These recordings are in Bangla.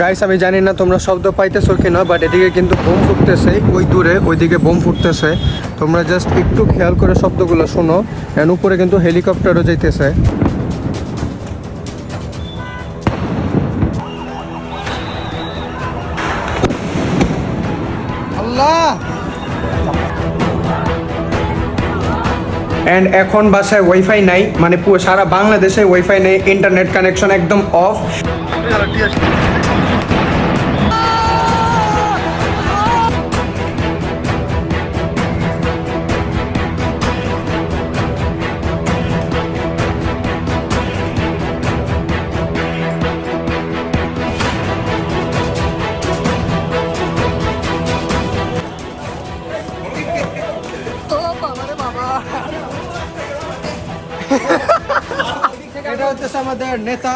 গাইস আমি জানি না তোমরা শব্দ পাইতেছো কি না বাট এদিকে কিন্তু বোম ফুটতেছে, ওই দূরে, ওইদিকে বোম ফুটতেছে। তোমরা জাস্ট একটু খেয়াল করে শব্দগুলো শোনো এর উপরে কিন্তু হেলিকপ্টারও যাইতেছে। অ্যান্ড এখন বাসায় ওয়াইফাই নাই মানে সারা বাংলাদেশে ওয়াইফাই নেই ইন্টারনেট কানেকশন একদম অফ আমাদের নেতা।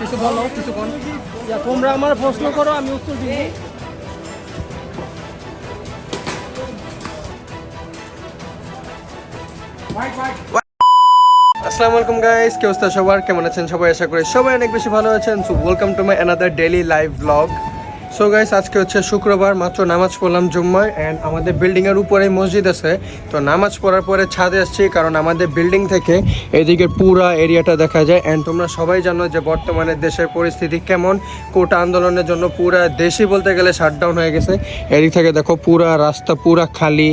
কিছু বলো, কিছু বল। তোমরা আমার প্রশ্ন করো, আমি উত্তর দিব আসসালামু আলাইকুম গাইস কি সবার? কেমন আছেন সবাই? আশা করি সবাই অনেক বেশি ভালো আছেন। So welcome to my another daily live blog so guys আজকে হচ্ছে শুক্রবার, মাত্র নামাজ পড়লাম জুম্মায় অ্যান্ড আমাদের বিল্ডিংয়ের উপরেই মসজিদ আছে। তো নামাজ পড়ার পরে ছাদে আসছি কারণ আমাদের বিল্ডিং থেকে এদিকে পুরা এরিয়াটা দেখা যায় অ্যান্ড তোমরা সবাই জানো যে বর্তমানে দেশের পরিস্থিতি কেমন। কোটা আন্দোলনের জন্য পুরা দেশই বলতে গেলে শাটডাউন হয়ে গেছে। এদিক থেকে দেখো পুরা রাস্তা পুরা খালি,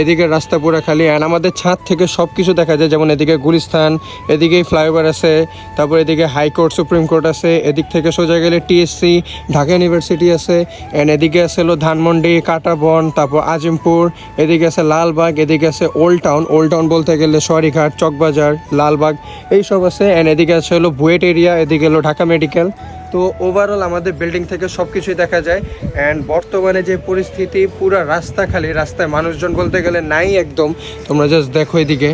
এদিকে রাস্তা পুরা খালি অ্যান্ড আমাদের ছাদ থেকে সব কিছু দেখা যায়। যেমন এদিকে গুলিস্তান এদিকে ফ্লাইওভার আছে, তারপর এদিকে হাইকোর্ট সুপ্রিম কোর্ট আছে, এদিক থেকে সোজা গেলে টিএসসি ঢাকা ইউনিভার্সিটি আছে অ্যান্ড এদিকে আছে হলো ধানমন্ডি, কাটাবন, তারপর আজিমপুর, এদিকে আছে লালবাগ, এদিকে আছে ওল্ড টাউন ওল্ড টাউন বলতে গেলে সরিঘাট, চকবাজার, লালবাগ, এইসব আছে অ্যান্ড এদিকে আছে হলো বুয়েট এরিয়া, এদিকে হলো ঢাকা মেডিকেল। তো ওভারঅল আমাদের বিল্ডিং থেকে সব কিছুই দেখা যায় অ্যান্ড বর্তমানে যে পরিস্থিতি, পুরো রাস্তা খালি রাস্তায় মানুষজন বলতে গেলে নাই একদম। তোমরা জাস্ট দেখো এদিকে।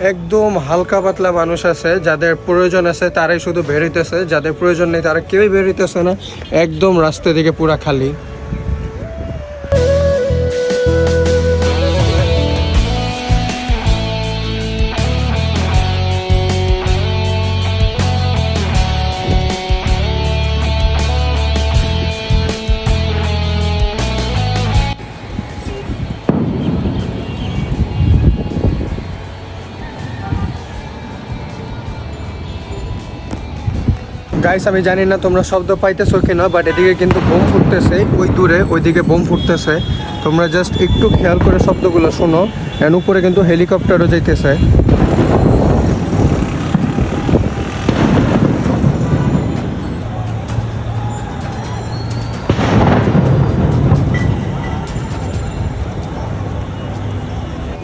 একদম হালকা পাতলা মানুষ আছে, যাদের প্রয়োজন আছে তারাই শুধু বেরোতেছে যাদের প্রয়োজন নেই তারা কেউই বেরোতেছে না, একদম রাস্তা দিকে পুরা খালি। গাইস আমি জানি না তোমরা শব্দ পাইতেছো কিনা বাট এদিকে কিন্তু বোম ফুটতেছে, ওই দূরে, ওইদিকে বোম ফুটতেছে। তোমরা জাস্ট একটু খেয়াল করে শব্দগুলো শোনো এর উপরে কিন্তু হেলিকপ্টারও যাইতেছে।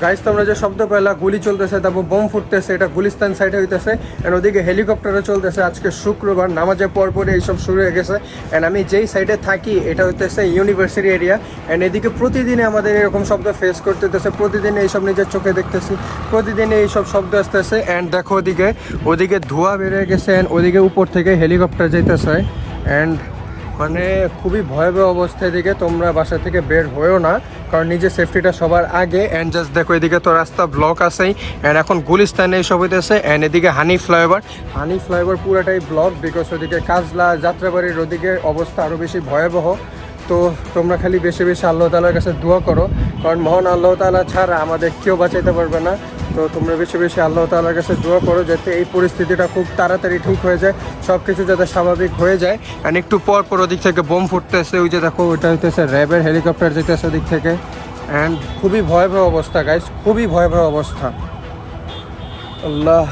গাইস তোমরা যে শব্দ পেলা গুলি চলতেছে, তারপর বোম ফুটতেছে, এটা গুলিস্তান সাইডে হইতেছে এন্ড ওদিকে হেলিকপ্টারও চলতেছে। আজকে শুক্রবার, নামাজের পর পরে এইসব শুরু হয়ে গেছে অ্যান্ড আমি যেই সাইডে থাকি, এটা হইতেছে ইউনিভার্সিটি এরিয়া অ্যান্ড এদিকে প্রতিদিনে আমাদের এরকম শব্দ ফেস করতে হতেছে প্রতিদিন এইসব নিজের চোখে দেখতেছি, প্রতিদিন এইসব শব্দ আসতেছে অ্যান্ড দেখো ওদিকে ওদিকে ধোঁয়া বেরিয়ে গেছে অ্যান্ড ওদিকে উপর থেকে হেলিকপ্টার যাইতেছে অ্যান্ড মানে খুবই ভয়াবহ অবস্থা এদিকে, তোমরা বাসা থেকে বের হয়েও না কারণ নিজের সেফটিটা সবার আগে। অ্যান্ড জাস্ট দেখো এদিকে তো রাস্তা ব্লক আছেই। অ্যান্ড এখন গুলিস্তানে এইসব হইতেছে। অ্যান্ড এদিকে হানি ফ্লাইওভার হানি ফ্লাইওভার পুরাটাই ব্লক বিকজ ওদিকে কাজলা, যাত্রাবাড়ির ওদিকে অবস্থা আরও বেশি ভয়াবহ। তো তোমরা খালি বেশি বেশি আল্লাহ তালার কাছে দোয়া করো। কারণ মহান আল্লাহ তালা ছাড়া আমাদের কেউ বাঁচাইতে পারবে না। তো তোমরা বেশি বেশি আল্লাহ তালার কাছে দোয়া করো যাতে এই পরিস্থিতিটা খুব তাড়াতাড়ি ঠিক হয়ে যায় সব কিছু যাতে স্বাভাবিক হয়ে যায়। অ্যান্ড একটু পর পর ওদিক থেকে বোম ফুটতেছে, ওই যে দেখো, ওইটা হইতেছে র্যাবের হেলিকপ্টার যেতেছে ওদিক থেকে। অ্যান্ড খুবই ভয়াবহ অবস্থা গাইস খুবই ভয়াবহ অবস্থা। Allah.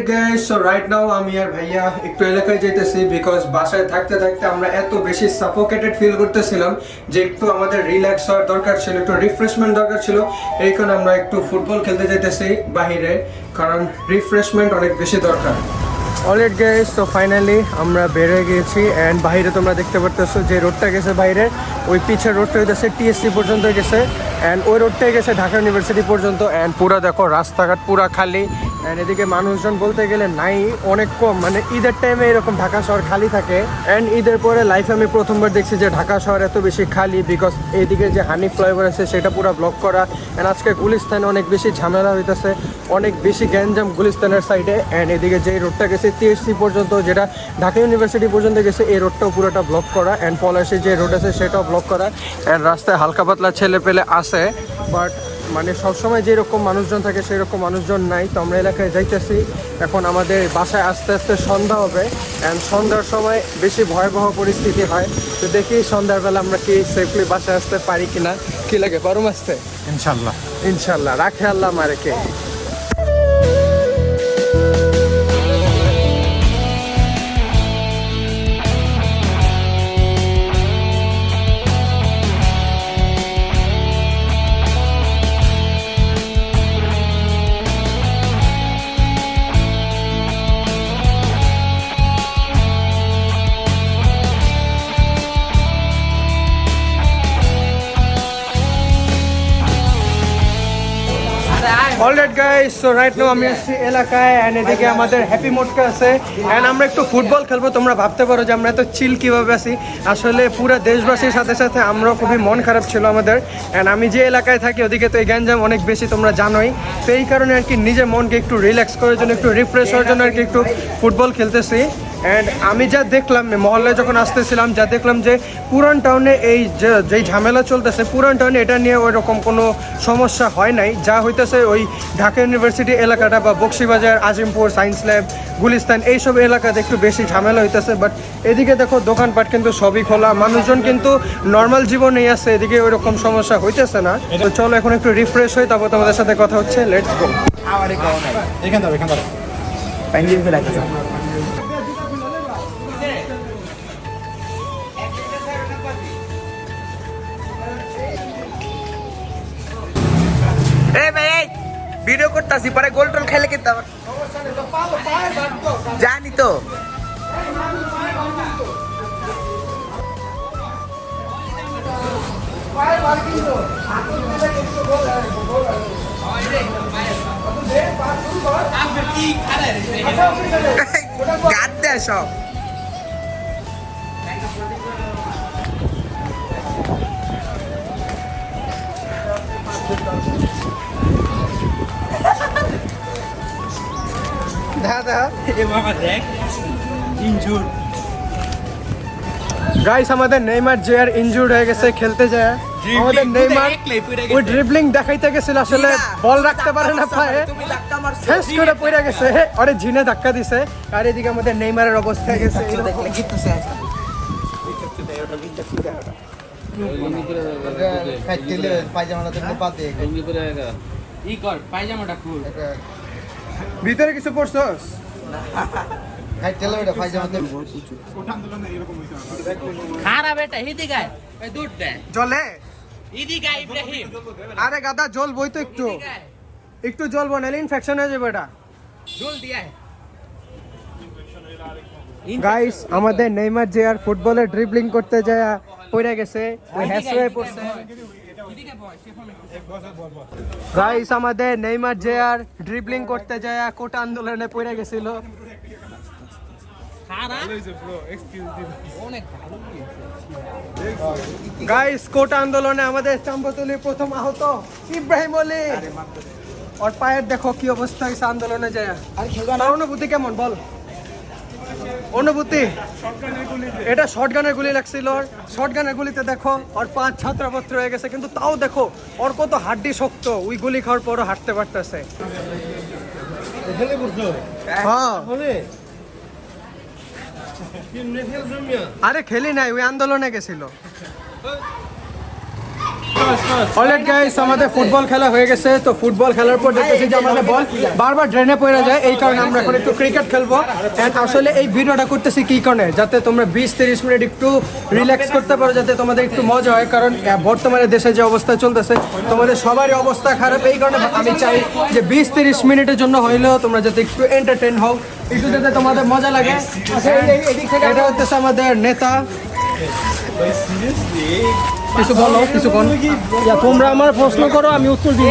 Alright guys so right now আমি আর ভাইয়া একটু এলাকায় যাইতেছি বিকজ বাসায় থাকতে থাকতে আমরা এত বেশি সাফোকেটেড ফিল করতেছিলাম যে একটু আমাদের রিল্যাক্স হওয়ার দরকার ছিল, একটু রিফ্রেশমেন্ট দরকার ছিল। এই কারণে আমরা একটু ফুটবল খেলতে যাইতেছি বাহিরে, কারণ রিফ্রেশমেন্ট অনেক বেশি দরকার। অলরেড গাইস তো ফাইনালি আমরা বের হয়ে গিয়েছি অ্যান্ড বাইরে তোমরা দেখতে পারতেছো যে রোডটা গেছে বাইরে, ওই পিছের রোডটা হইতেছে টিএসসি পর্যন্ত গেছে। অ্যান্ড ওই রোডটাই গেছে ঢাকা ইউনিভার্সিটি পর্যন্ত। অ্যান্ড পুরো দেখো, রাস্তাঘাট পুরা খালি। অ্যান্ড এদিকে মানুষজন বলতে গেলে নাই, অনেক কম। মানে ঈদের টাইমে এরকম ঢাকা শহর খালি থাকে। অ্যান্ড ঈদের পরে লাইফে আমি প্রথমবার দেখছি যে ঢাকা শহর এত বেশি খালি বিকজ এইদিকে যে হানি ফ্লাইওভার আছে, সেটা পুরো ব্লক করা। অ্যান্ড আজকে গুলিস্তানে অনেক বেশি ঝামেলা হইতেছে। অনেক বেশি গ্যাঞ্জাম গুলিস্তানের সাইডে অ্যান্ড এদিকে যে রোডটা গেছে টিএসসি পর্যন্ত, যেটা ঢাকা ইউনিভার্সিটি পর্যন্ত গেছে, এই রোডটাও পুরোটা ব্লক করা। অ্যান্ড পলাশি যে রোড আছে, সেটাও ব্লক করা। অ্যান্ড রাস্তায় হালকা পাতলা ছেলে পেলে আসে বাট মানে সবসময় যেরকম মানুষজন থাকে সেই রকম মানুষজন নাই। তো আমরা এলাকায় যাইতেছি। এখন আমাদের বাসায় আস্তে আস্তে সন্ধ্যা হবে অ্যান্ড সন্ধ্যার সময় বেশি ভয়াবহ পরিস্থিতি হয়। তো দেখি সন্ধ্যাবেলা আমরা কি সেফলি বাসায় আসতে পারি কিনা। কি লাগে পারুম আসতে ইনশাল্লাহ। ইনশাল্লাহ রাখে Allah মারেকে alright guys so right now আমি আসছি এলাকায় এন্ড এদিকে আমাদের হ্যাপি মোডকা আছে। এন্ড আমরা একটু ফুটবল খেলব, তোমরা ভাবতে পারো যে আমরা এত চিল কীভাবে আছি। আসলে পুরো দেশবাসীর সাথে সাথে আমরাও খুবই মন খারাপ ছিল আমাদের। এন্ড আমি যে এলাকায় থাকি, ওদিকে তো এই গ্যাঞ্জাম অনেক বেশি, তোমরা জানোই। তো এই কারণে আর কি নিজের মনকে একটু রিল্যাক্স করার জন্য, একটু রিফ্রেশ হওয়ার জন্য আর কি একটু ফুটবল খেলতেছি। অ্যান্ড আমি যা দেখলাম মহল্লায় যখন আসতেছিলাম যা দেখলাম যে পুরান টাউনে এই যে যেই ঝামেলা চলতেছে পুরান টাউনে এটা নিয়ে ওই রকম কোনো সমস্যা হয় নাই। যা হইতেছে ওই ঢাকা ইউনিভার্সিটি এলাকাটা বা বক্সিবাজার আজিমপুর সায়েন্স ল্যাব গুলিস্তান এইসব এলাকাতে একটু বেশি ঝামেলা হইতেছে। বাট এদিকে দেখো দোকানপাট কিন্তু সবই খোলা। মানুষজন কিন্তু নর্মাল জীবনেই আছে এদিকে ওই রকম সমস্যা হইতেছে না। তো চলো এখন একটু রিফ্রেশ হই তারপর তোমাদের সাথে কথা হচ্ছে। লেটস গো এখান দাও এখান দাও। ভিডিও করতেছি পরে গোল টোল খেলে কিন্তু জানি তো। গাদ দেয় সব। গাইস আমাদের নেইমার যে আর ইনজুর্ড হয়ে গেছে খেলতে যায়। আমাদের নেইমার ওই ড্রিবলিং দেখাইতে গেছিল আসলে বল রাখতে পারে না পায়ে তুমি ধাক্কা মারছো। ফেস করে পড়ে গেছে। আরে জিনে ধাক্কা দিছে। আর এদিকে আমাদের নেইমারের অবস্থা হয়ে গেছে পায়জামাটা দেখতে পাতে ই কর পায়জামাটা খুল। ভিতরে কিছু পড়ছস? আরে গাদা জল বই তো একটু। একটু জল বনালে ইনফেকশন হয়ে যাবে এটা। গাইস আমাদের নেইমার যে আর ফুটবলে ড্রিবলিং করতে যায় পড়ে গেছে পড়ছে। গাইস আমাদের নেইমার যে আর ড্রিবলিং করতে যায় কোটা আন্দোলনে পড়ে গেছিল। খারাপ অনেক ভালো গাইস কোটা আন্দোলনে আমাদের চাম্পাতলি প্রথম আহত ইব্রাহিম আলী। ওর পায়ের দেখো কি অবস্থা হয়েছে আন্দোলনে যায়। অনুভূতি কেমন বল। অনুভূতি? এটা শর্ট গানের গুলি লাগছিল। শর্ট গানের গুলিতে দেখো ওর পাঁচ ছাত্রপত্র হয়ে গেছে, কিন্তু তাও দেখো, ওর কত হাড্ডি শক্ত। ওই গুলি খাওয়ার পরও হাঁটতে পারতেছে। হ্যাঁ। আরে খেলি নাই, ওই আন্দোলনে গেছিল। অলরেড গাইস আমাদের ফুটবল খেলা হয়ে গেছে। তো ফুটবল খেলার পর দেখতেছি যে আমাদের বল বারবার ড্রেনে পড়ে যায়। এই কারণে আমরা এখন একটু ক্রিকেট খেলব। আসলে এই ভিডিওটা করতেছি কি কারণে? যাতে তোমরা বিশ তিরিশ মিনিট একটু রিল্যাক্স করতে পারো যাতে তোমাদের একটু মজা হয়। কারণ বর্তমানে দেশে যে অবস্থা চলতেছে তোমাদের সবারই অবস্থা খারাপ। এই কারণে আমি চাই যে বিশ তিরিশ মিনিটের জন্য হইলেও তোমরা যাতে একটু এন্টারটেন হও। একটু যাতে তোমাদের মজা লাগে। আচ্ছা, এটা হচ্ছে আমাদের নেতা কিছু বলো কিছু তোমরা আমার প্রশ্ন করো আমি উত্তর দিব।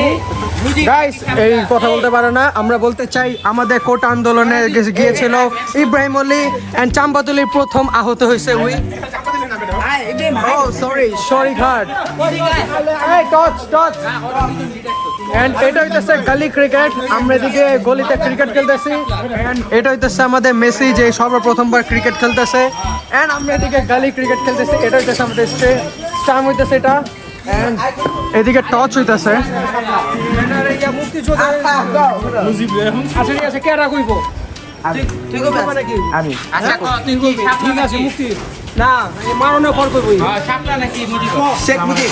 গাইস এই কথা বলতে পারে না। আমরা বলতে চাই আমাদের কোটা আন্দোলনে গিয়েছিল ইব্রাহিম চাম্পাতুলির প্রথম আহত হয়েছে উই। ও সরি সরি ঘাট। টচ টচ এন্ড এটা হইতেছে গলি ক্রিকেট আমরা এদিকে গলিতে ক্রিকেট খেলতেছি। এন্ড এটা হইতেছে আমাদের মেসি যে সর্বপ্রথমবার ক্রিকেট খেলতেছে। এন্ড আমরা এদিকে গলি ক্রিকেট খেলতেছি। এটা হইতেছে আমাদের স্টাম হইতেছে এটা। এন্ড এদিকে টচ হইতেছে। আচ্ছা ঠিক আছে কে রাখইব আমি। আচ্ছা ঠিক আছে মুক্তি। না মারণে শাপলা নাকি শেখ মুজিব।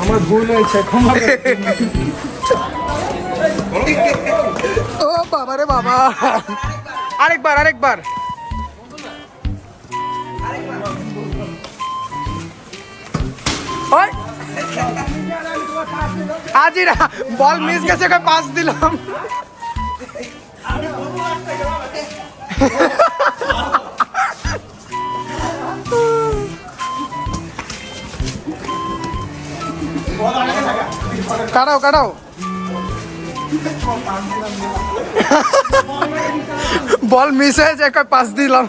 আমার ভুল হয়েছে। ও বাবা রে বাবা। আরেকবার আরেকবার। ওই। আজিরা, বল মিস গেছে, ওকে পাস দিলাম। কাটাও কাটাও বল মিস হয়েছে একটা পাস দিলাম।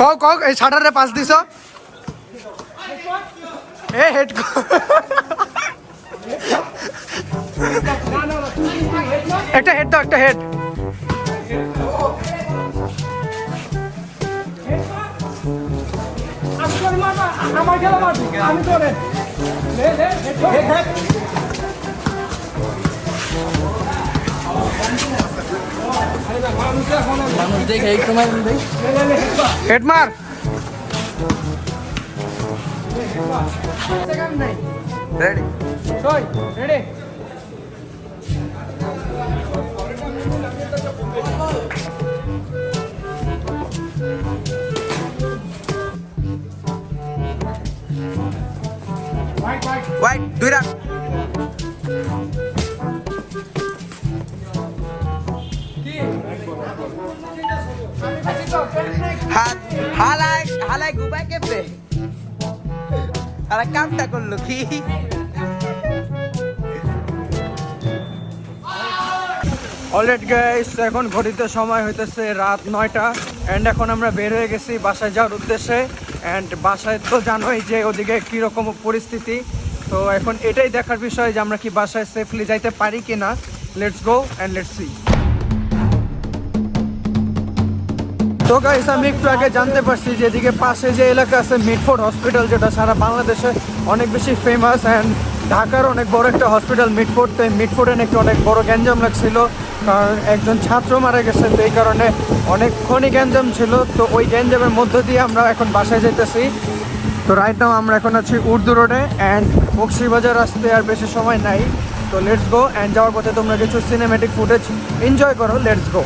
কক কক এই ছাটারে পাস দিছ? এ, হেড একটা হেড দাও, একটা হেড। আমার খেলা মারবি আমি তোরে লে লে হেড মার রেডি সই রেডি। অলরেডি গাইস এখন ঘড়িতে সময় হইতেছে রাত নয়টা অ্যান্ড এখন আমরা বের হয়ে গেছি বাসায় যাওয়ার উদ্দেশ্যে অ্যান্ড বাসায় তো জানোই যে ওদিকে কীরকম পরিস্থিতি। তো এখন এটাই দেখার বিষয় যে আমরা কি বাসায় সেফলি যাইতে পারি কি না let's go and let's see তো গাইস আমি একটু আগে জানতে পারছি যে এদিকে পাশে যে এলাকা আছে মিটফোর্ড হসপিটাল যেটা সারা বাংলাদেশে অনেক বেশি ফেমাস অ্যান্ড ঢাকার অনেক বড় একটা হসপিটাল মিটফোর্ড তো মিটফোর্ডে নাকি অনেক বড় গ্যাঞ্জাম লাগছিল, কারণ একজন ছাত্র মারা গেছে তো এই কারণে অনেকক্ষণই গ্যাঞ্জাম ছিল। তো ওই গ্যাঞ্জামের মধ্য দিয়ে আমরা এখন বাসায় যেতেছি তো রাইট নাও আমরা এখন আছি উর্দু রোডে অ্যান্ড বক্সিবাজার আসতে আর বেশি সময় নাই। তো লেটস গো অ্যান্ড যাওয়ার পথে তোমরা কিছু সিনেমেটিক ফুটেজ এনজয় করো let's go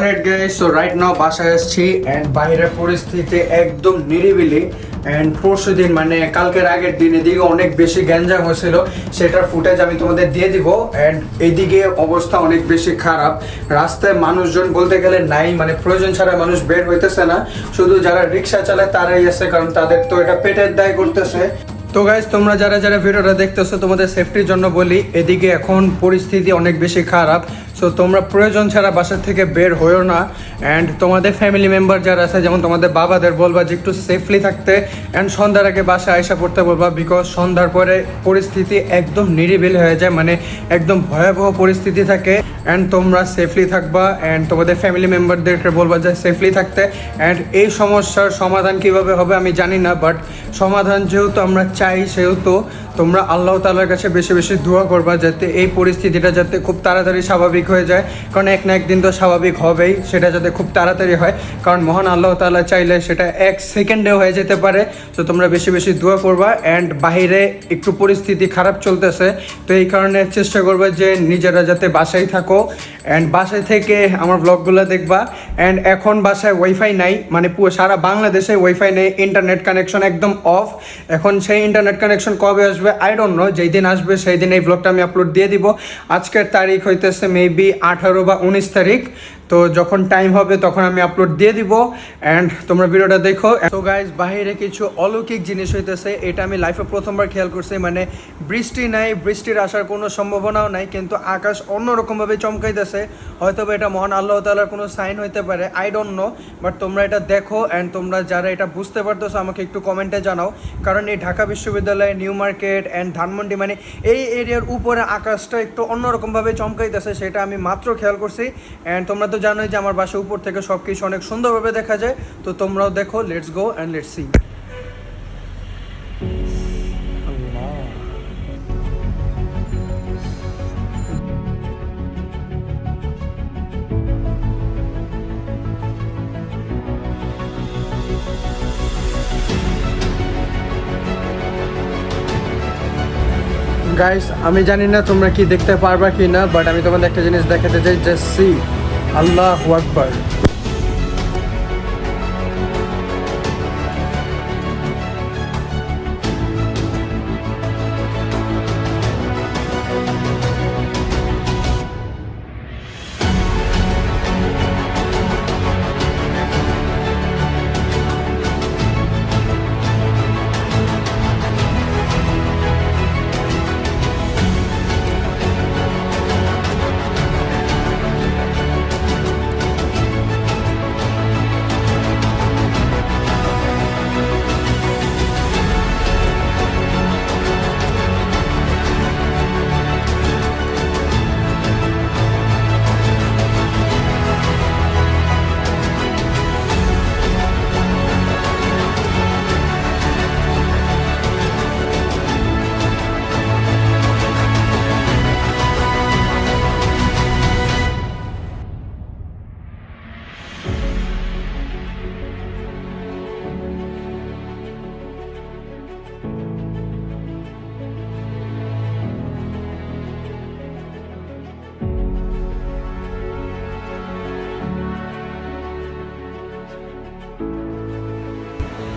alright guys so right now বাসায় আসছি অ্যান্ড বাইরের পরিস্থিতি একদম নিরিবিলি অ্যান্ড পরশু দিন মানে কালকের আগের দিন এদিকে অনেক বেশি গ্যাঞ্জাম হয়েছিল, সেটার ফুটেজ আমি তোমাদের দিয়ে দিব অ্যান্ড এইদিকে অবস্থা অনেক বেশি খারাপ। রাস্তায় মানুষজন বলতে গেলে নাই মানে প্রয়োজন ছাড়া মানুষ বের হইতেছে না। শুধু যারা রিক্সা চালায় তারাই আছে, কারণ তাদের তো এটা পেটের দায় করতেছে। তো গাইজ তোমরা যারা যারা ভিডিওটা দেখতেছো, তোমাদের সেফটির জন্য বলি, এদিকে এখন পরিস্থিতি অনেক বেশি খারাপ। সো তোমরা প্রয়োজন ছাড়া বাসা থেকে বের হয়েও না। অ্যান্ড তোমাদের ফ্যামিলি মেম্বার যারা আছে, যেমন তোমাদের বাবাদের বলবা যে একটু সেফলি থাকতে। অ্যান্ড সন্ধ্যার আগে বাসায় আয়সা পড়তে বলবা বিকজ সন্ধ্যার পরে পরিস্থিতি একদম নিরিবিল হয়ে যায় মানে একদম ভয়াবহ পরিস্থিতি থাকে। অ্যান্ড তোমরা সেফলি থাকবা। অ্যান্ড তোমাদের ফ্যামিলি মেম্বারদেরকে বলবা যে সেফলি থাকতে। অ্যান্ড এই সমস্যার সমাধান কীভাবে হবে আমি জানি না বাট সমাধান যেহেতু আমরা চাই সেহেতু তোমরা আল্লাহ তালার কাছে বেশি বেশি দোয়া করবা যাতে এই পরিস্থিতিটা যাতে খুব তাড়াতাড়ি স্বাভাবিক হয়ে যায়। কারণ এক না একদিন তো স্বাভাবিক হবেই, সেটা যাতে খুব তাড়াতাড়ি হয়। কারণ মহান আল্লাহ তালা চাইলে সেটা এক সেকেন্ডেও হয়ে যেতে পারে। তো তোমরা বেশি বেশি দোয়া করবা অ্যান্ড বাইরে একটু পরিস্থিতি খারাপ চলতেছে, তো এই কারণে চেষ্টা করবে যে নিজেরা যাতে বাসায় থাকো। অ্যান্ড বাসায় থেকে আমার ব্লগগুলো দেখবা। অ্যান্ড এখন বাসায় ওয়াইফাই নাই মানে সারা বাংলাদেশে ওয়াইফাই নেই ইন্টারনেট কানেকশন একদম অফ এখন সেই ইন্টারনেট কানেকশন কবে আসবে? আই ডোন্ট নো যেই দিন আসবে সেই দিন এই ব্লগটা আমি আপলোড দিয়ে দিব। আজকের তারিখ হইতেছে মেবি আঠারো বা উনিশ তারিখ। তো যখন টাইম হবে, তখন আমি আপলোড দিয়ে দিব অ্যান্ড তোমরা ভিডিওটা দেখো। তো গাইজ বাহিরে কিছু অলৌকিক জিনিস হইতেছে, এটা আমি লাইফে প্রথমবার খেয়াল করছি মানে বৃষ্টি নাই, বৃষ্টির আসার কোনো সম্ভাবনাও নাই, কিন্তু আকাশ অন্যরকমভাবে চমকাইতেছে। হয়তো বা এটা মহান আল্লাহ তালার কোনো সাইন হইতে পারে আই ডোন্ট নো বাট তোমরা এটা দেখো অ্যান্ড তোমরা যারা এটা বুঝতে পারতেছো, আমাকে একটু কমেন্টে জানাও। কারণ এই ঢাকা বিশ্ববিদ্যালয় নিউ মার্কেট অ্যান্ড ধানমন্ডি মানে এই এরিয়ার উপরে আকাশটা একটু অন্যরকমভাবে চমকাইতেছে, সেটা আমি মাত্র খেয়াল করছি। অ্যান্ড তোমরা তো জানোই যে আমার বাসা উপর থেকে সব কিছু অনেক সুন্দরভাবে দেখা যায়। তো তোমরাও দেখো let's go and let's see guys আমি জানি না তোমরা কি দেখতে পারবা কি না বাট আমি তোমাদের একটা জিনিস দেখাতে চাই জাস্ট সি আল্লাহ আকবার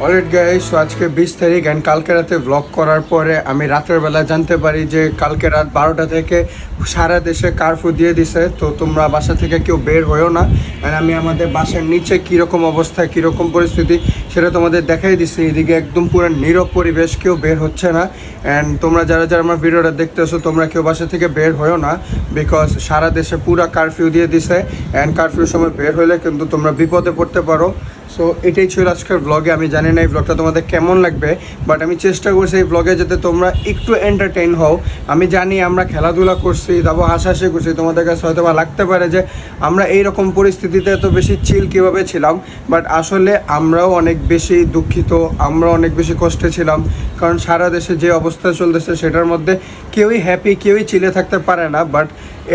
অলরেড গাইস সো আজকে বিশ তারিখ অ্যান্ড কালকে রাতে ব্লগ করার পরে আমি রাতের বেলা জানতে পারি যে কালকে রাত বারোটা থেকে সারা দেশে কারফিউ দিয়ে দিছে। তো তোমরা বাসা থেকে কেউ বের হয়েও না। অ্যান্ড আমি আমাদের বাসার নিচে কীরকম অবস্থা, কীরকম পরিস্থিতি, সেটা তোমাদের দেখাই দিচ্ছি এদিকে একদম পুরো নীরব পরিবেশ, কেউ বের হচ্ছে না। অ্যান্ড তোমরা যারা যারা আমার ভিডিওটা দেখতেছো, তোমরা কেউ বাসা থেকে বের হয়েও না। বিকজ সারা দেশে পুরা কারফিউ দিয়ে দিছে। অ্যান্ড কারফিউর সময় বের হলে কিন্তু তোমরা বিপদে পড়তে পারো। সো এটাই ছিল আজকের ব্লগে আমি জানি না এই ব্লগটা তোমাদের কেমন লাগবে বাট আমি চেষ্টা করছি এই ব্লগে যাতে তোমরা একটু এন্টারটেইন হও। আমি জানি আমরা খেলাধুলা করছি, তারপর হাসাহাসি করছি, তোমাদের কাছে হয়তো বা লাগতে পারে যে আমরা এই রকম পরিস্থিতিতে এত বেশি চিল কীভাবে ছিলাম বাট আসলে আমরাও অনেক বেশি দুঃখিত আমরা অনেক বেশি কষ্টে ছিলাম, কারণ সারা দেশে যে অবস্থা চলতেছে, সেটার মধ্যে কেউই হ্যাপি কেউই চিলে থাকতে পারে না বাট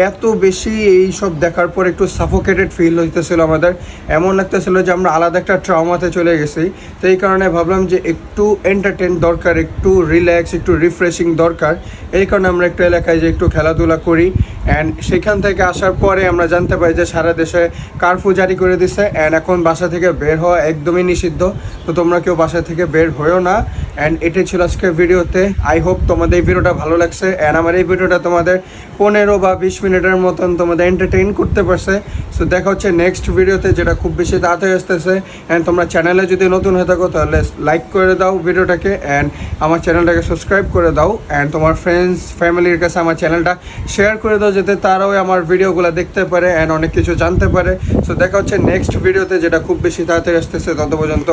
এত বেশি এই সব দেখার পর একটু সাফোকেটেড ফিল হইতেছিল আমাদের। এমন লাগতেছিল যে আমরা আলাদা একটা ট্রাউমাতে চলে গেছি। তো এই কারণে ভাবলাম যে একটু এন্টারটেন দরকার, একটু রিল্যাক্স একটু রিফ্রেশিং দরকার। এই কারণে আমরা একটু এলাকায় যে একটু খেলাধুলা করি। অ্যান্ড সেখান থেকে আসার পরে আমরা জানতে পারি যে সারা দেশে কারফিউ জারি করে দিছে। অ্যান্ড এখন বাসা থেকে বের হওয়া একদমই নিষিদ্ধ। তো তোমরা কেউ বাসা থেকে বের হয়েও না। অ্যান্ড এটাই ছিল আজকের ভিডিওতে। আই হোপ তোমাদের এই ভিডিওটা ভালো লাগছে। অ্যান্ড আমার এই ভিডিওটা তোমাদের পনেরো বা বিশ মিনিটের মতন তোমাদের এন্টারটেইন করতে পারছে। সো দেখা হচ্ছে নেক্সট ভিডিওতে যেটা খুব বেশি তাড়াতাড়ি আসতেছে। অ্যান্ড তোমরা চ্যানেলে যদি নতুন হয়ে থাকো, তাহলে লাইক করে দাও ভিডিওটাকে অ্যান্ড আমার চ্যানেলটাকে সাবস্ক্রাইব করে দাও। অ্যান্ড তোমার ফ্রেন্ডস ফ্যামিলির কাছে আমার চ্যানেলটা শেয়ার করে দাও, যাতে তারাও আমার ভিডিওগুলো দেখতে পারে অ্যান্ড অনেক কিছু জানতে পারে। সো দেখা হচ্ছে নেক্সট ভিডিওতে যেটা খুব বেশি তাড়াতাড়ি আসতেছে তত পর্যন্ত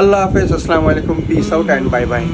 আল্লাহ হাফেজ। আসসালামু আলাইকুম peace out and bye bye